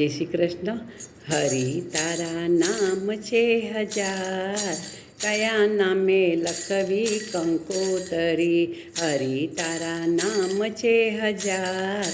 જય શ્રી કૃષ્ણ. હરિ તારા નામ છે હજાર. કયા નામે લખવી કંકોતરી? હરિ તારા નામ છે હજાર.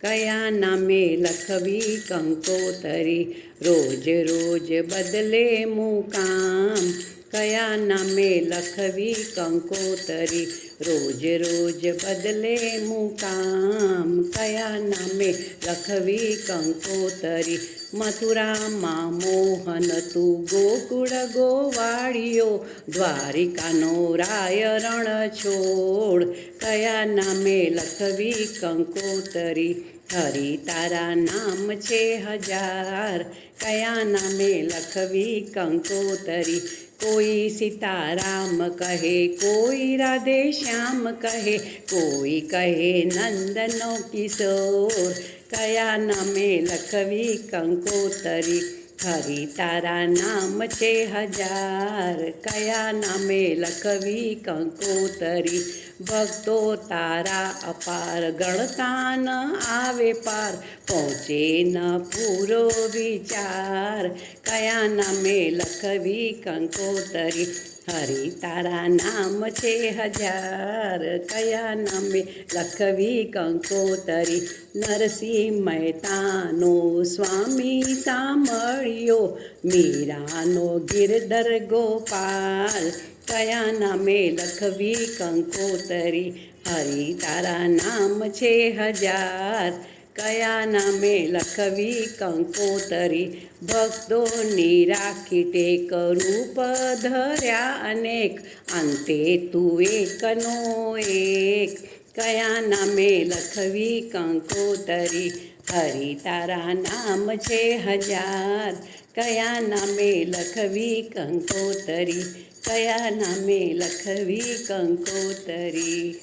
કયા નામે લખવી કંકોતરી? રોજ રોજ બદલે મુકામ કયા નામે લખવી કંકોતરી? રોજ રોજ બદલે મુકામ કયા નામે લખવી કંકોતરી? મથુરામાં મોહન, તું ગોકુળ ગોવાળીઓ દ્વારિકાનો રાય રણ છોડ. કયા નામે લખવી કંકોતરી? હરી તારા નામ છે હજાર. કયા નામે લખવી કંકોતરી? કોઈ સીતારામ કહે કોઈ રાધે શ્યામ કહે કોઈ કહે નંદનો કિશોર કયા નામે લખવી કંકોતરી હરિ તારા નામ છે હજાર, કયા નામે લખવી કંકોતરી? ભક્તો તારા અપાર ગણતા ન આવે પાર, પહોંચે ન પૂરો વિચાર. કયા નામે લખવી કંકોતરી? હરિ તારા નામ છે હજાર કયા નામે? લખવી કંકોતરી નરસિંહ મહેતાનો સ્વામી સાંભળ્યો. મીરાનો ગિરધર ગોપાલ કયા નામે? લખવી કંકોતરી હરી તારા નામ છે હજાર કયા નામે લખવી કંકોતરી? ભક્તોની રાખી ટેક રૂપ ધર્યા અનેક, અંતે તું એકનો એક. કયા નામે લખવી કંકોતરી? હરિ તારા નામ છે હજાર. કયા નામે લખવી કંકોતરી? કયા નામે લખવી કંકોતરી?